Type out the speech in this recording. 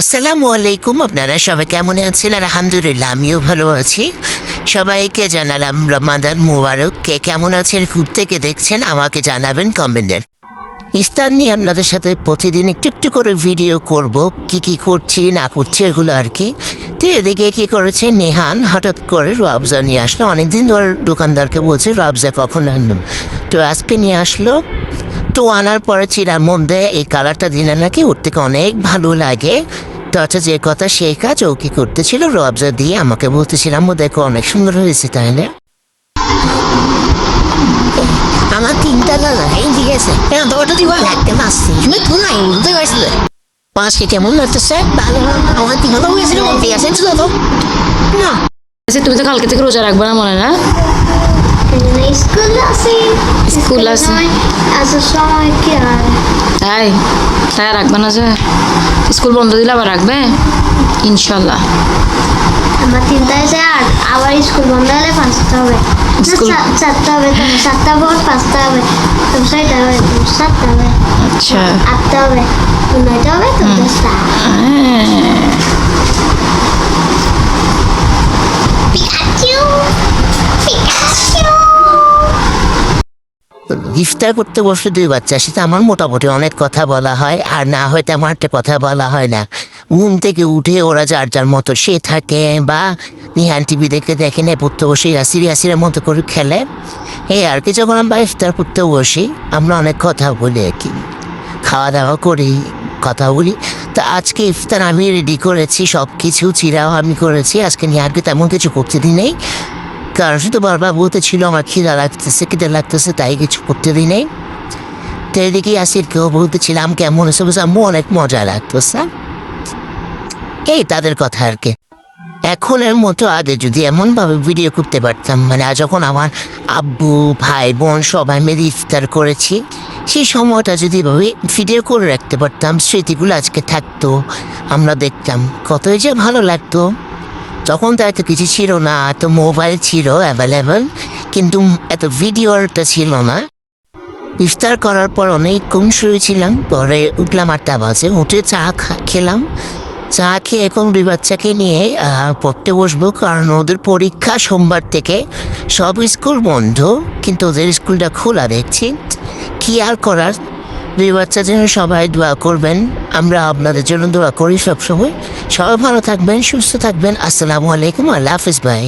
আসসালামু আলাইকুম, আপনারা সবাই কেমন আছেন? আলহামদুলিল্লাহ, আমিও ভালো আছি। সবাইকে জানালাম রমাদান মুবারক। কে কেমন আছেন ফুড থেকে দেখছেন, আমাকে জানাবেন কমেন্টের ইস্তার নিয়ে আপনাদের সাথে প্রতিদিন একটু একটু করে ভিডিও করব। কি কি করছি, না করছি, এগুলো আর কি। তো এদিকে কি করেছে নেহান? হঠাৎ করে রবজা নিয়ে আসলো। অনেকদিন ধরে দোকানদারকে বলছে রবজা কখন আনবেন তো আজকে নিয়ে আসলো। তো আনার পরে চিরার মধ্যে এই কালারটা দিলে নাকি ওর থেকে অনেক ভালো লাগে। তো আচ্ছা যে কথা সেই কাজ ও কি করতেছিল রবজা দিয়ে আমাকে বলতেছিলাম ও দেখো অনেক সুন্দর হয়েছে তাহলে। আমার তিনটা দাদা এই হ্যাঁ তোমারটা দিব একটা মাছ তুমি তো নাই বুঝতে পারছিলে? কেমন লাগতেছে? ভালো। আমার তিনটা হয়েছিল ঠিক আছে তো না। আচ্ছা তুমি তো কালকে থেকে রোজা রাখবে না মনে না? স্কুল আছে। স্কুল আছে। সময় কি হয় তাই? তাই রাখবে না যে? স্কুল বন্ধ দিলে আবার রাখবে? ইনশাল্লাহ। আমার তিনটায় যে আর আবার স্কুল বন্ধ হলে পাঁচটা হবে। চারটা হবে সাতটা পর পাঁচটা হবে। ছয়টা হবে সাতটা হবে। আচ্ছা। আটটা হবে নয়টা হবে তো দশটা। ইফতার করতে বসে দুই বাচ্চার সাথে আমার মোটামুটি অনেক কথা বলা হয়, আর না হয় তেমন একটা কথা বলা হয় না। ঘুম থেকে উঠে ওরা যার যার মতো সে থাকে বা নিহান টিভি দেখে দেখে নেয় পড়তে বসে আসির আসিরের মতো করে খেলে। এই আর কি, যখন আমরা ইফতার করতে বসি, আমরা অনেক কথা বলি আর কি। খাওয়া দাওয়া করি, কথা বলি। তা আজকে ইফতার আমি রেডি করেছি সব কিছু চিরাও আমি করেছি, আজকে নিহানকে তেমন কিছু করতে দিই নেই। কারণ শুধু বারবার বলতে ছিল, আমার খিদা লাগতেছে খিদা লাগতেছে, তাই কিছু করতে দিই নেই। তো এদিকে আসির কেউ বলতেছিলাম, কেমন হয়েছে? বলছে, আম্মু, অনেক মজা লাগতো, স্যার। এই তাদের কথা আর কি। এখনের মতো আগে যদি এমনভাবে ভিডিও করতে পারতাম মানে যখন আমার আব্বু, ভাই, বোন সবাই মিলে ইফতার করেছি, সেই সময়টা যদি এভাবে ভিডিও করে রাখতে পারতাম, স্মৃতিগুলো আজকে থাকতো, আমরা দেখতাম, কতই যে ভালো লাগতো। তখন তো এত কিছু ছিল না, এত মোবাইল ছিল অ্যাভেলেবেল কিন্তু এত ভিডিওটা ছিল না। ইফতার করার পর অনেকক্ষণ শুয়েছিলাম, পরে উঠলাম আটটা বাজে, উঠে চা খেলাম। চা খেয়ে এখন দুই বাচ্চাকে নিয়ে পড়তে বসবো, কারণ ওদের পরীক্ষা সোমবার থেকে। সব স্কুল বন্ধ, কিন্তু ওদের স্কুলটা খোলা, দেখছি। কি আর করার? দুই বাচ্চা যেন সবাই দোয়া করবেন। আমরা আপনাদের জন্য দোয়া করি সবসময়। সবাই ভালো থাকবেন, সুস্থ থাকবেন। আসসালামু আলাইকুম, আল্লাহ হাফিজ ভাই।